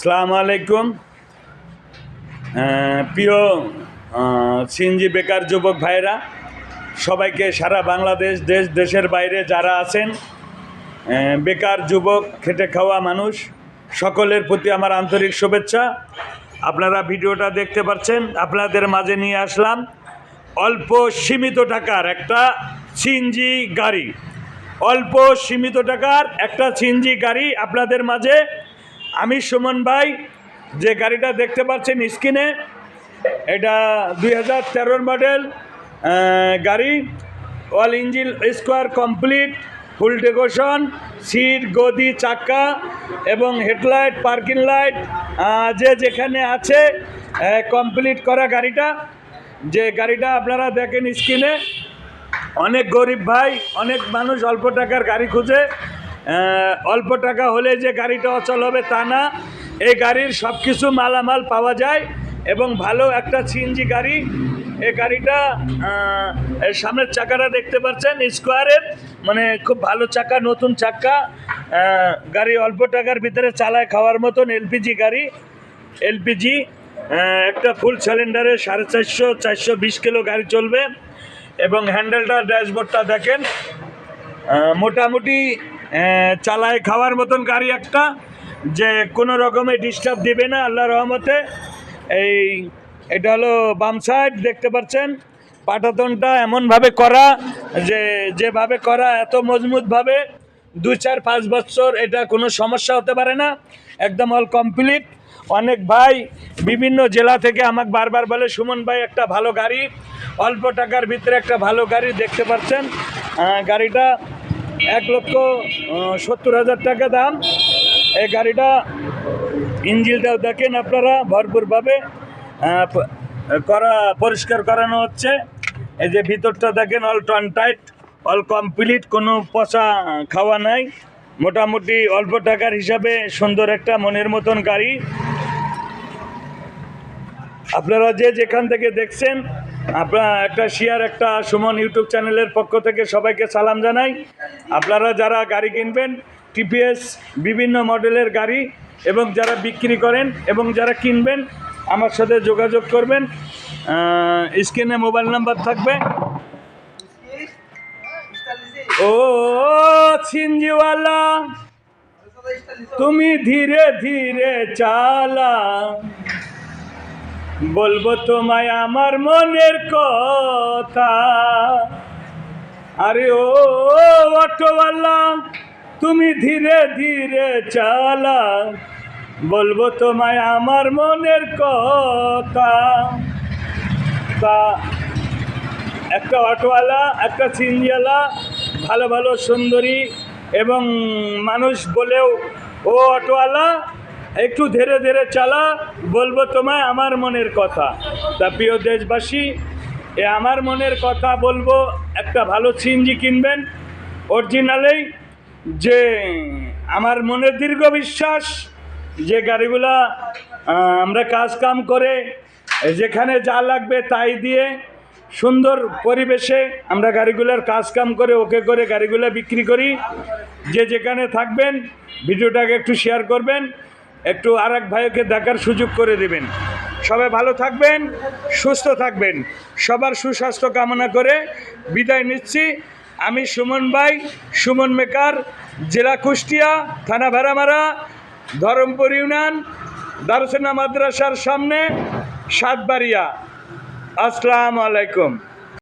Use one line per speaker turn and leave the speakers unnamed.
সালাম আলাইকুম। প্রিয় সিএনজি বেকার যুবক ভাইরা সবাইকে সারা বাংলাদেশ, দেশ, দেশের বাইরে যারা আছেন বেকার যুবক, খেটে খাওয়া মানুষ, সকলের প্রতি আমার আন্তরিক শুভেচ্ছা। আপনারা ভিডিওটা দেখতে পাচ্ছেন, আপনাদের মাঝে নিয়ে আসলাম অল্প সীমিত টাকার একটা সিএনজি গাড়ি। অল্প সীমিত টাকার একটা সিএনজি গাড়ি আপনাদের মাঝে আমি সুমন ভাই, যে গাড়িটা দেখতে পাচ্ছেন স্ক্রিনে, এটা দুই হাজার মডেল গাড়ি all engine square complete full decoration seat গদি, চাকা এবং হেডলাইট পার্কিং লাইট যে যেখানে আছে কমপ্লিট করা গাড়িটা। যে গাড়িটা আপনারা দেখেন স্ক্রিনে, অনেক গরিব ভাই, অনেক মানুষ অল্প টাকার গাড়ি খুঁজে অল্প টাকা হলে যে গাড়িটা অচল হবে তা না। এই গাড়ির সব কিছু মালামাল পাওয়া যায় এবং ভালো একটা সিএনজি গাড়ি। এই গাড়িটা এর সামনের চাকাটা দেখতে পাচ্ছেন, স্কোয়ারের। মানে খুব ভালো চাকা, নতুন চাকা। গাড়ি অল্প টাকার ভিতরে চালায় খাওয়ার মতন এলপিজি গাড়ি। এলপিজি একটা ফুল সিলিন্ডারে সাড়ে চারশো চারশো বিশ কিলো গাড়ি চলবে। এবং হ্যান্ডেলটা ড্যাশবোর্ডটা দেখেন। মোটামুটি চালায় খাওয়ার মতন গাড়ি একটা, যে কোনো রকমে ডিস্টার্ব দিবে না, আল্লাহ রহমতে। এই, এটা হলো বাম সাইড দেখতে পাচ্ছেন? পাটাতনটা এমনভাবে করা, যে যেভাবে করা, এত মজবুতভাবে, দু চার পাঁচ বছর এটা কোনো সমস্যা হতে পারে না, একদম অল কমপ্লিট অনেক ভাই বিভিন্ন জেলা থেকে আমাকে বারবার বলে, সুমন ভাই, একটা ভালো গাড়ি, অল্প টাকার ভিতরে একটা ভালো গাড়ি দেখতে পাচ্ছেন? গাড়িটা এক লক্ষ সত্তর হাজার টাকা দাম। এই গাড়িটা ইঞ্জিনটাও দেখেন আপনারা, ভরপুরভাবে করা, পরিষ্কার করানো হচ্ছে। এই যে ভিতরটা দেখেন অল টান টাইট অল কমপ্লিট কোনো পচা খাওয়া নাই। মোটামুটি অল্প টাকার হিসাবে সুন্দর একটা মনের মতন গাড়ি। আপনারা যে যেখান থেকে দেখছেন আপনারা একটা শেয়ার একটা সুমন ইউটিউব চ্যানেলের পক্ষ থেকে সবাইকে সালাম জানাই। আপনারা যারা গাড়ি কিনবেন টিপিএস বিভিন্ন মডেলের গাড়ি এবং যারা বিক্রি করেন এবং যারা কিনবেন, আমার সাথে যোগাযোগ করবেন। স্ক্রিনে মোবাইল নাম্বার থাকবে। ও, ছিনজিওয়ালা। তুমি ধীরে ধীরে চালা। বলব তোমায় আমার মনের কথা। আরে ও, অটোওয়ালা, তুমি ধীরে ধীরে চালা। বলব তোমায় আমার মনের কথা। তা, একটা অটোওয়ালা, একটা সিনজিওয়ালা ভালো ভালো সুন্দরী এবং মানুষ বলেও ও অটোওয়ালা একটু ধীরে ধীরে চালা, বলব তোমায় আমার মনের কথা। তা প্রিয় দেশবাসী, এ আমার মনের কথা বলব, একটা ভালো সিনজি কিনবেন, অরিজিনালেই। যে আমার মনের দীর্ঘ বিশ্বাস, যে গাড়িগুলা আমরা কাজ কাম করে, যেখানে যা লাগবে তাই দিয়ে সুন্দর পরিবেশে আমরা গাড়িগুলোর কাজ কাম করে, ওকে করে গাড়িগুলো বিক্রি করি। যে যেখানে থাকবেন, ভিডিওটাকে একটু শেয়ার করবেন। একটু আর এক ভাইকে দেখার সুযোগ করে দেবেন। সবাই ভালো থাকবেন, সুস্থ থাকবেন। সবার সুস্বাস্থ্য কামনা করে বিদায় নিচ্ছি। আমি সুমন ভাই, সুমন মেকার, জেলা কুষ্টিয়া, থানা ভেড়ামারা, ধরমপুর ইউনিয়ন, দারুসেনা মাদ্রাসার সামনে, সাতবাড়িয়া। আসসালামু আলাইকুম।